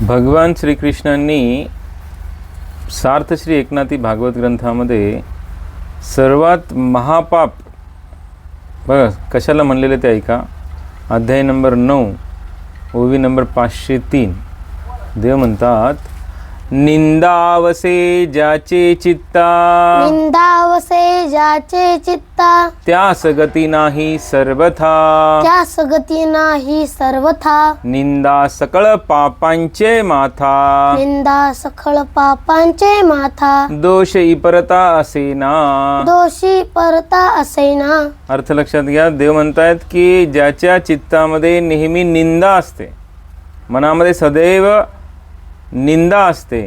भगवान श्रीकृष्णांनी सार्थश्री एकनाथी भागवत ग्रंथामध्ये सर्वात महापाप बघा कशाला म्हणलेले ते ऐका? अध्याय नंबर नऊ ओवी नंबर पाचशे तीन. देव म्हणतात निंदावसे ज्याचे चित्ता. निंदावसे ज्याचे चित्ता. त्यास गती नाही सर्वथा. त्या सगती नाही सर्वथा. निंदा सकळ पापांचे माथा. निंदा सखळ पापांचे माथा. दोष इपरता असेना. दोषी परता असेना. अर्थ लक्षात घ्या देव म्हणतायत की ज्याच्या चित्तामध्ये नेहमी निंदा असते. मनामध्ये सदैव निंदा असते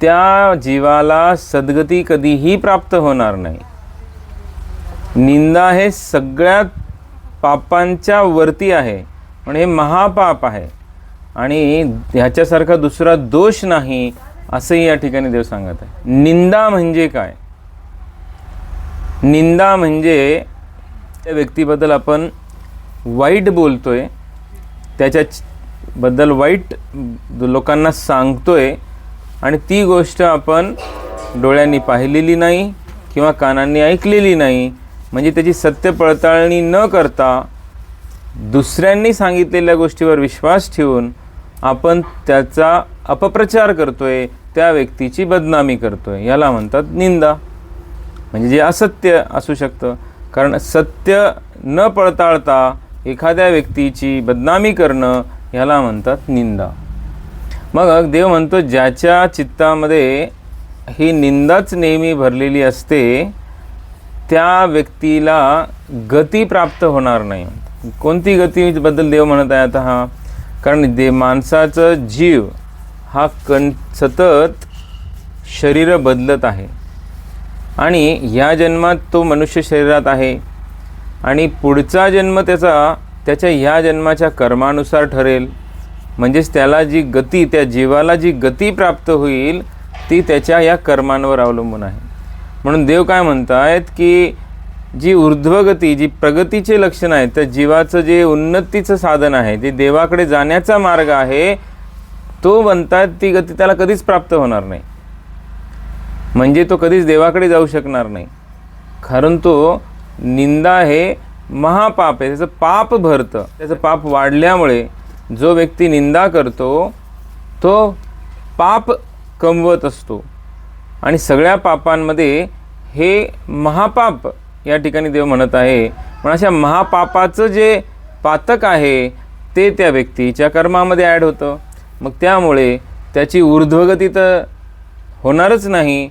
त्या जीवाला सद्गती कधीही प्राप्त होणार नाही. निंदा हे सगळ्यात पापांच्या वरती आहे पण हे महापाप आहे. आणि ह्याच्यासारखा दुसरा दोष नाही असंही या ठिकाणी देव सांगत आहे. निंदा म्हणजे काय? निंदा म्हणजे त्या व्यक्तीबद्दल आपण वाईट बोलतोय त्याच्या बद्दल वाईट लोकांना सांगतोय आणि ती गोष्ट आपण डोळ्यांनी पाहिलेली नाही किंवा कानांनी ऐकलेली नाही म्हणजे त्याची सत्य पडताळणी न करता दुसऱ्यांनी सांगितलेल्या गोष्टीवर विश्वास ठेवून आपण त्याचा अपप्रचार करतोय त्या व्यक्तीची बदनामी करतोय याला म्हणतात निंदा. म्हणजे जे असत्य असू शकतं. कारण सत्य न पडताळता एखाद्या व्यक्तीची बदनामी करणं ह्याला म्हणतात निंदा. मग देव म्हणतो ज्याच्या चित्तामध्ये ही निंदाच नेहमी भरलेली असते त्या व्यक्तीला गती प्राप्त होणार नाही. कोणती गतीबद्दल देव म्हणत आहे आता हा? कारण दे माणसाचं जीव हा कण सतत शरीर बदलत आहे. आणि ह्या जन्मात तो मनुष्य शरीरात आहे. आणि पुढचा जन्म त्याचा त्याच्या ह्या जन्माच्या कर्मानुसार ठरेल. म्हणजेच त्याला जी गती त्या जीवाला जी गती प्राप्त होईल ती त्याच्या या कर्मांवर अवलंबून आहे. म्हणून देव काय म्हणतायत की जी ऊर्ध्वगती जी प्रगतीचे लक्षण आहे त्या जीवाचं जे उन्नतीचं साधन आहे जे देवाकडे जाण्याचा मार्ग आहे तो म्हणतात ती गती त्याला कधीच प्राप्त होणार नाही. म्हणजे तो कधीच देवाकडे जाऊ शकणार नाही. कारण तो निंदा हे महापाप आहे त्याचं पाप भरतं. त्याचं पाप वाढल्यामुळे जो व्यक्ती निंदा करतो तो पाप कमवत असतो. आणि सगळ्या पापांमध्ये हे महापाप या ठिकाणी देव म्हणत आहे. पण अशा महापापाचं जे पातक आहे ते त्या व्यक्तीच्या कर्मामध्ये ॲड होतं. मग त्यामुळे त्याची ऊर्ध्वगती तर होणारच नाही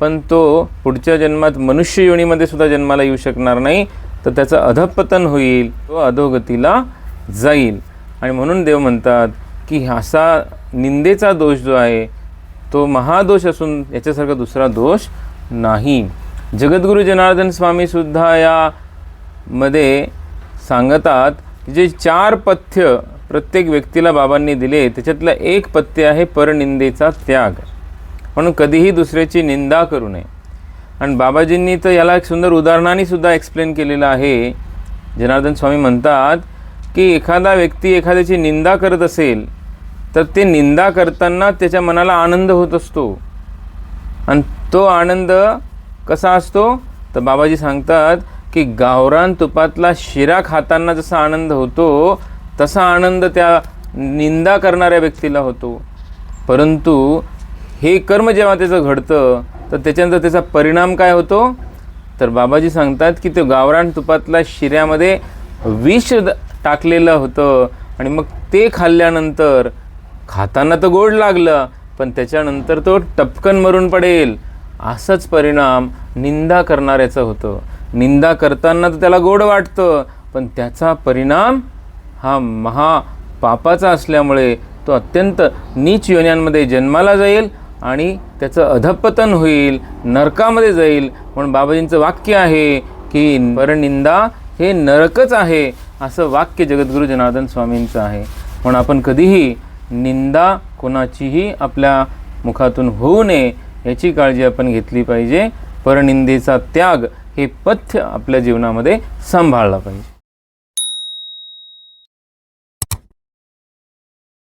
पण तो पुढच्या जन्मात मनुष्य योनीमध्ये सुद्धा जन्माला येऊ शकणार नाही तर त्याचं अधपतन होईल तो अधोगतीला जाईल. आणि म्हणून देव म्हणतात की असा निंदेचा दोष जो आहे तो महादोष असून याच्यासारखा दुसरा दोष नाही. जगद्गुरू जनार्दन स्वामीसुद्धा या मध्ये सांगतात की जे चार पथ्य प्रत्येक व्यक्तीला बाबांनी दिले त्याच्यातलं एक पथ्य आहे परनिंदेचा त्याग. म्हणून कधीही दुसऱ्याची निंदा करू नये. आणि बाबाजींनी तर याला एक सुंदर उदाहरणाने सुद्धा एक्सप्लेन केलेलं आहे. जनार्दन स्वामी म्हणतात की एखादा व्यक्ती एखाद्याची निंदा करत असेल तर ते निंदा करताना त्याच्या मनाला आनंद होत असतो. आणि तो आनंद कसा असतो? तर बाबाजी सांगतात की गावरान तुपातला शिरा खाताना जसा आनंद होतो तसा आनंद त्या निंदा करणाऱ्या व्यक्तीला होतो. परंतु हे कर्म जेव्हा त्याचं घडतं तर त्याच्यानंतर त्याचा परिणाम काय होतो? तर बाबाजी सांगतात की तो गावरान तुपातला शिऱ्यामध्ये विष द- टाकलेलं होतं. आणि मग ते खाल्ल्यानंतर खाताना तर गोड लागलं पण त्याच्यानंतर तो टपकन मरून पडेल. असंच परिणाम निंदा करणाऱ्याचं होतं. निंदा करताना तर त्याला गोड वाटतं पण त्याचा परिणाम हा महा पापाचा असल्यामुळे तो अत्यंत नीच योन्यांमध्ये जन्माला जाईल आणि त्याचं अधपतन होईल नरकामध्ये जाईल. म्हणून बाबाजींचं वाक्य आहे की परनिंदा हे नरकच आहे. असं वाक्य जगद्गुरू जनार्दन स्वामींचं आहे. म्हणून आपण कधीही निंदा कोणाचीही आपल्या मुखातून होऊ नये याची काळजी आपण घेतली पाहिजे. परनिंदेचा त्याग हे पथ्य आपल्या जीवनामध्ये सांभाळला पाहिजे.